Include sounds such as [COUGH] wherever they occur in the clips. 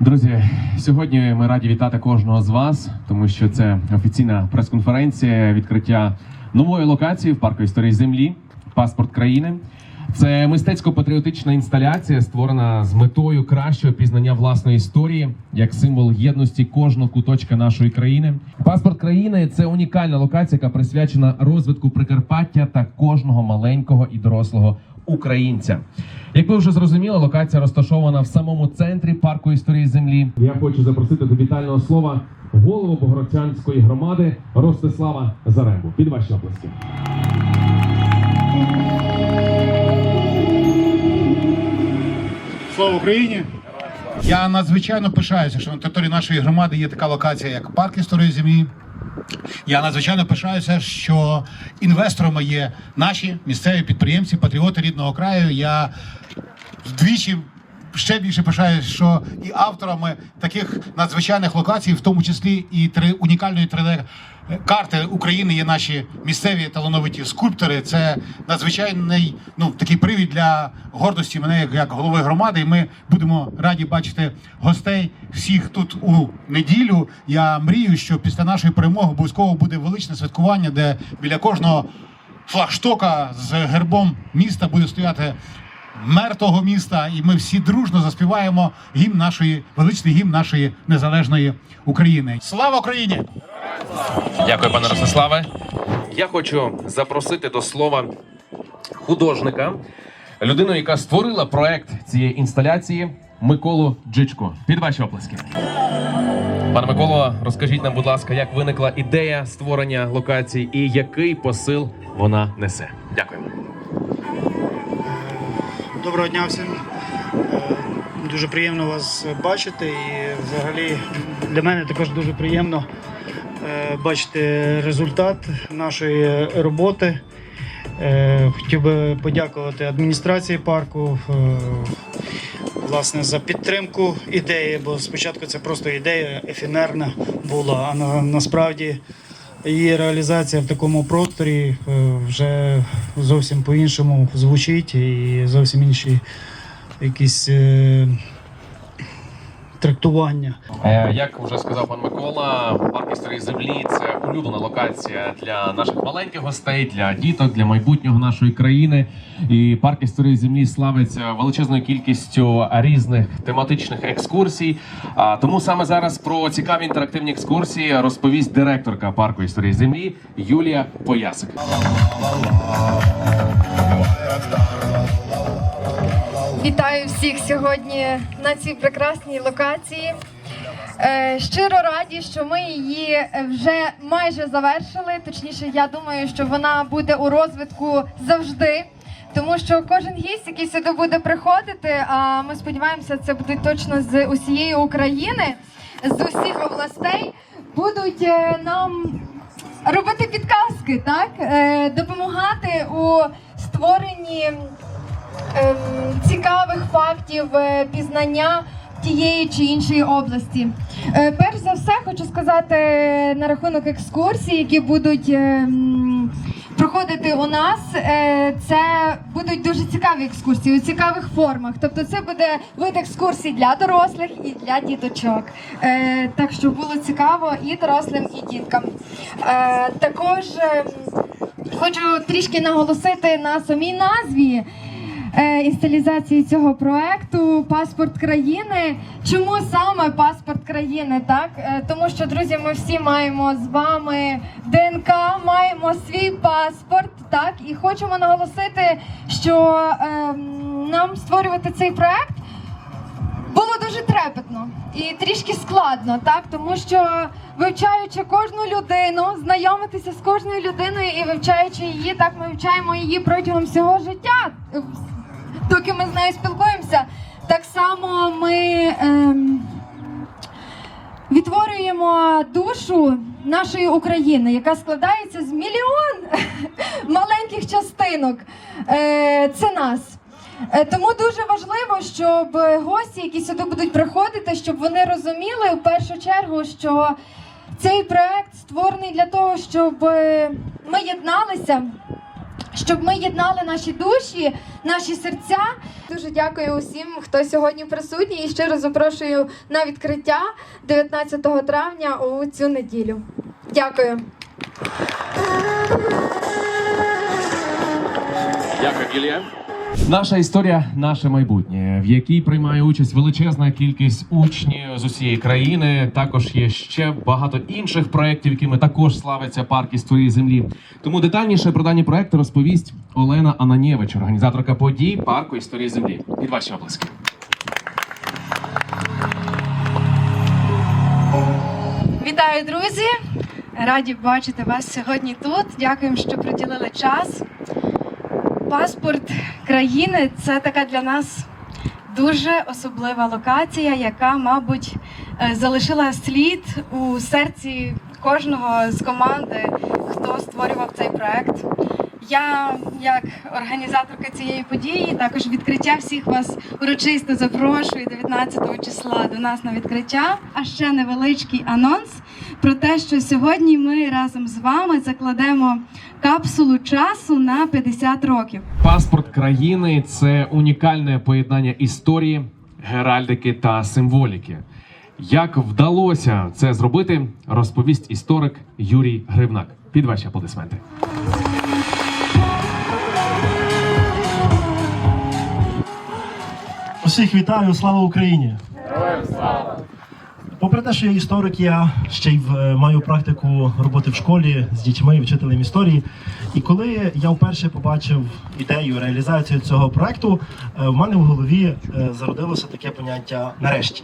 Друзі, сьогодні ми раді вітати кожного з вас, тому що це офіційна прес-конференція відкриття нової локації в парку історії землі, паспорт країни. Це мистецько-патріотична інсталяція, створена з метою кращого пізнання власної історії як символ єдності кожного куточка нашої країни. Паспорт країни це унікальна локація, яка присвячена розвитку Прикарпаття та кожного маленького і дорослого українця. Як ви вже зрозуміли, локація розташована в самому центрі парку історії землі. Я хочу запросити до вітального слова голову Богородчанської громади Ростислава Зарембу. Під ваші оплески. Слава Україні! Я надзвичайно пишаюся, що на території нашої громади є така локація, як парк історії землі. Я надзвичайно пишаюся, що інвесторами є наші місцеві підприємці, патріоти рідного краю. Я вдвічі ще більше пишаюся, що і авторами таких надзвичайних локацій, в тому числі і три унікальної 3D карти України є наші місцеві талановиті скульптори. Це надзвичайний ну такий привід для гордості мене як, голови громади. І ми будемо раді бачити гостей всіх тут у неділю. Я мрію, що після нашої перемоги обов'язково буде величне святкування, де біля кожного флагштока з гербом міста буде стояти мер того міста, і ми всі дружно заспіваємо гімн нашої величний гімн нашої незалежної України. Слава Україні! Дякую, пане Ростиславе. Я хочу запросити до слова художника, людину, яка створила проект цієї інсталяції Миколу Джичко. Під ваші оплески. Пане Миколо, розкажіть нам, будь ласка, як виникла ідея створення локації і який посил вона несе. Дякуємо. Доброго дня всім. Е, Дуже приємно вас бачити. І взагалі для мене також дуже приємно е, бачити результат нашої роботи. Е, Хотів би подякувати адміністрації парку е, власне за підтримку ідеї, бо спочатку це просто ідея ефемерна була, а на, насправді її реалізація в такому просторі вже зовсім по-іншому звучить і зовсім інші якісь трактування. Е, Як вже сказав пан Микола, парк історії землі це улюблена локація для наших маленьких гостей, для діток, для майбутнього нашої країни. І парк історії землі славиться величезною кількістю різних тематичних екскурсій. Тому саме зараз про цікаві інтерактивні екскурсії розповість директорка парку історії землі Юлія Поясик. Вітаю всіх сьогодні на цій прекрасній локації. Е, Щиро раді, що ми її вже майже завершили. Точніше, я думаю, що вона буде у розвитку завжди. Тому що кожен гість, який сюди буде приходити, а ми сподіваємося, це буде точно з усієї України, з усіх областей, будуть е, нам робити підказки, так Е, допомагати у створенні цікавих фактів е, пізнання тієї чи іншої області. Е, перш за все, хочу сказати на рахунок екскурсій, які будуть ем, проходити у нас. Е, це будуть дуже цікаві екскурсії у цікавих формах. Тобто, це буде вид екскурсій для дорослих і для діточок. Так що було цікаво і дорослим, і діткам. Також. ем, Хочу трішки наголосити на самій назві інсталізації цього проекту Паспорт країни. Чому саме паспорт країни? Так Е, тому що друзі, ми всі маємо з вами ДНК, маємо свій паспорт. Так і хочемо наголосити, що е, нам створювати цей проект було дуже трепетно і трішки складно, так тому що вивчаючи кожну людину, знайомитися з кожною людиною і вивчаючи її, так ми вивчаємо її протягом всього життя, е, доки ми з нею спілкуємося. Так само ми ем, відтворюємо душу нашої України, яка складається з мільйон [LAUGHS] маленьких частинок. Е, це нас. Е, Тому дуже важливо, щоб гості, які сюди будуть приходити, щоб вони розуміли в першу чергу, що цей проект створений для того, щоб ми єдналися щоб ми єднали наші душі, наші серця. Дуже дякую усім, хто сьогодні присутній, і щиро запрошую на відкриття 19 травня у цю неділю. Дякую. Дякую, Ілля. Наша історія, наше майбутнє, в якій приймає участь величезна кількість учнів з усієї країни. Також є ще багато інших проєктів, якими також славиться парк історії землі. Тому детальніше про дані проекти розповість Олена Ананєвич, організаторка подій парку історії землі. Від ваші оплески. Вітаю, друзі! Раді бачити вас сьогодні тут. Дякуємо, що приділили час. Паспорт країни це така для нас дуже особлива локація, яка, мабуть, е, залишила слід у серці кожного з команди, хто створював цей проект. Я, як організаторка цієї події, також відкриття всіх вас урочисто запрошую 19 числа до нас на відкриття. А ще невеличкий анонс про те, що сьогодні ми разом з вами закладемо капсулу часу на 50 років. Паспорт країни це унікальне поєднання історії, геральдики та символіки. Як вдалося це зробити, розповість історик Юрій Гривнак. Під ваші аплодисменти. Усіх вітаю, слава Україні! Попри те, що я історик, я ще й в- маю практику роботи в школі з дітьми, вчителем історії. І коли я вперше побачив ідею реалізацію цього проекту, е, в мене в голові е, зародилося таке поняття нарешті.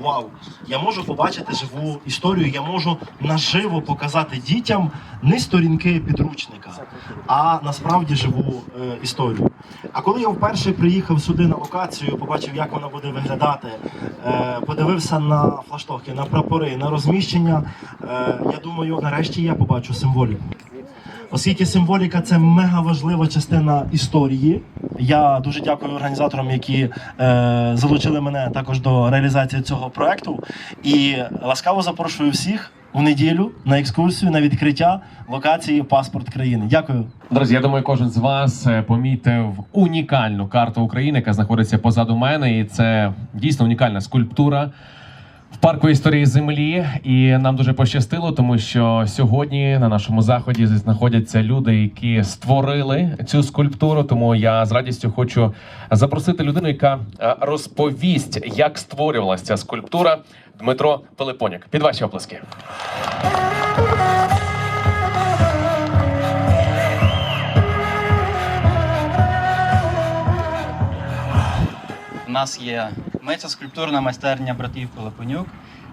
Вау! Я можу побачити живу історію, я можу наживо показати дітям не сторінки підручника, а насправді живу е, історію. А коли я вперше приїхав сюди на локацію, побачив, як вона буде виглядати, е, подивився на флаштоки, на прапори, на розміщення, е, я думаю, нарешті я побачу символіку. Оскільки символіка це мега важлива частина історії. Я дуже дякую організаторам, які е, залучили мене також до реалізації цього проекту. І ласкаво запрошую всіх у неділю на екскурсію на відкриття локації паспорт країни. Дякую. Друзі, я думаю, кожен з вас е, помітив унікальну карту України, яка знаходиться позаду мене, і це дійсно унікальна скульптура. В парку історії землі, і нам дуже пощастило, тому що сьогодні на нашому заході знаходяться люди, які створили цю скульптуру. Тому я з радістю хочу запросити людину, яка е, розповість, як створювалася ця скульптура. Дмитро Пилипоняк. Під ваші оплески. Нас є ми це скульптурна майстерня братів Пилипонюк.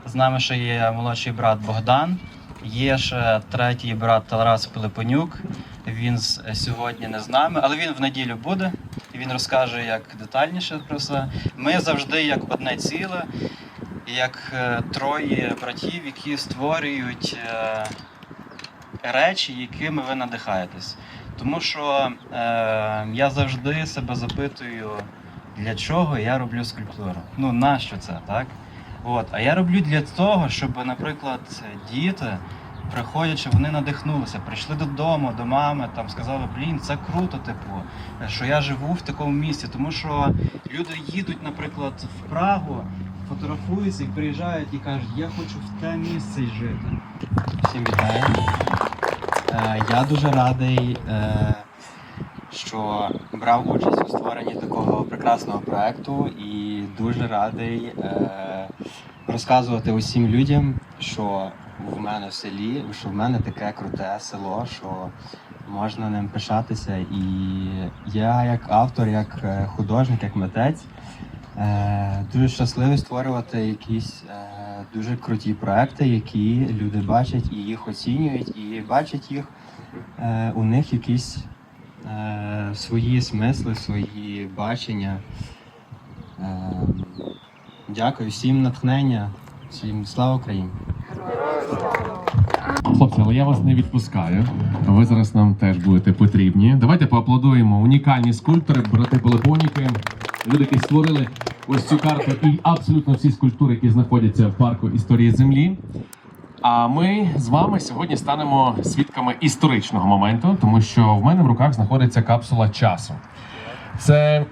З нами ще є молодший брат Богдан. Є ще третій брат Тарас Пилипонюк. Він сьогодні не з нами, але він в неділю буде і він розкаже як детальніше про все. Ми завжди як одне ціле, як е, троє братів, які створюють е, речі, якими ви надихаєтесь. Тому що е, я завжди себе запитую, для чого я роблю скульптуру. Ну, нащо це, так? От. А я роблю для того, щоб, наприклад, діти, приходячи, вони надихнулися, прийшли додому, до мами, там сказали, блін, це круто, типу, що я живу в такому місці. Тому що люди їдуть, наприклад, в Прагу, фотографуються і приїжджають і кажуть, я хочу в те місце жити. Всім вітаю. Е, Я дуже радий, е, що брав участь у створенні такого прекрасного проекту і дуже радий е, розказувати усім людям, що в мене в селі, що в мене таке круте село, що можна ним пишатися. І я як автор, як е, художник, як митець. Е, дуже щасливий створювати якісь е, дуже круті проекти, які люди бачать і їх оцінюють, і бачать їх е, у них якісь е, свої смисли, свої бачення. Е, дякую всім натхнення, всім слава Україні! Хлопці, але я вас не відпускаю. Ви зараз нам теж будете потрібні. Давайте поаплодуємо унікальні скульптори, брати Пелепоніки, люди, які створили ось цю карту і абсолютно всі скульптури, які знаходяться в парку історії землі. А ми з вами сьогодні станемо свідками історичного моменту, тому що в мене в руках знаходиться капсула часу. Це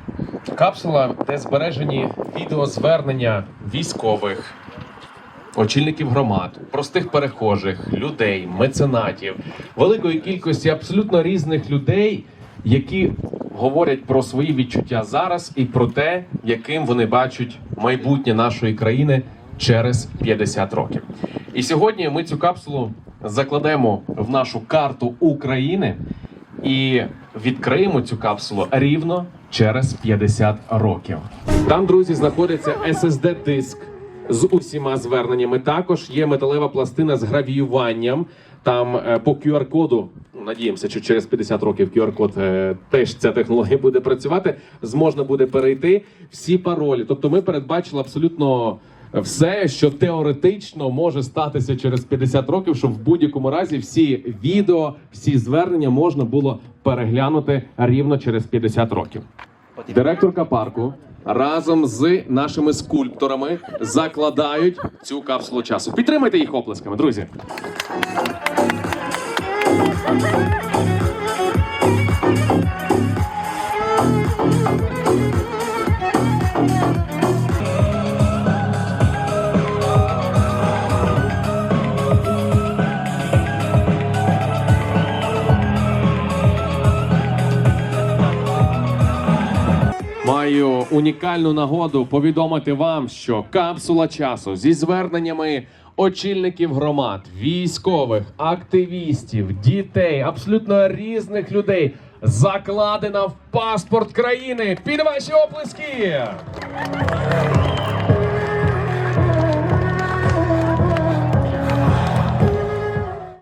капсула, де збережені відеозвернення військових, очільників громад, простих перехожих, людей, меценатів, великої кількості абсолютно різних людей, які говорять про свої відчуття зараз і про те, яким вони бачать майбутнє нашої країни через 50 років. І сьогодні ми цю капсулу закладемо в нашу карту України і відкриємо цю капсулу рівно через 50 років. Там, друзі, знаходиться SSD диск з усіма зверненнями. Також є металева пластина з гравіюванням. Там е, по QR-коду. ну, Надіємося, що через 50 років QR-код е, теж ця технологія буде працювати. Зможна буде перейти всі паролі. Тобто, ми передбачили абсолютно все, що теоретично може статися через 50 років, щоб в будь-якому разі всі відео, всі звернення можна було переглянути рівно через 50 років. Директорка парку разом з нашими скульпторами закладають цю капсулу часу. Підтримайте їх оплесками, друзі. Унікальну нагоду повідомити вам, що капсула часу зі зверненнями очільників громад, військових, активістів, дітей, абсолютно різних людей закладена в паспорт країни. Під ваші оплески!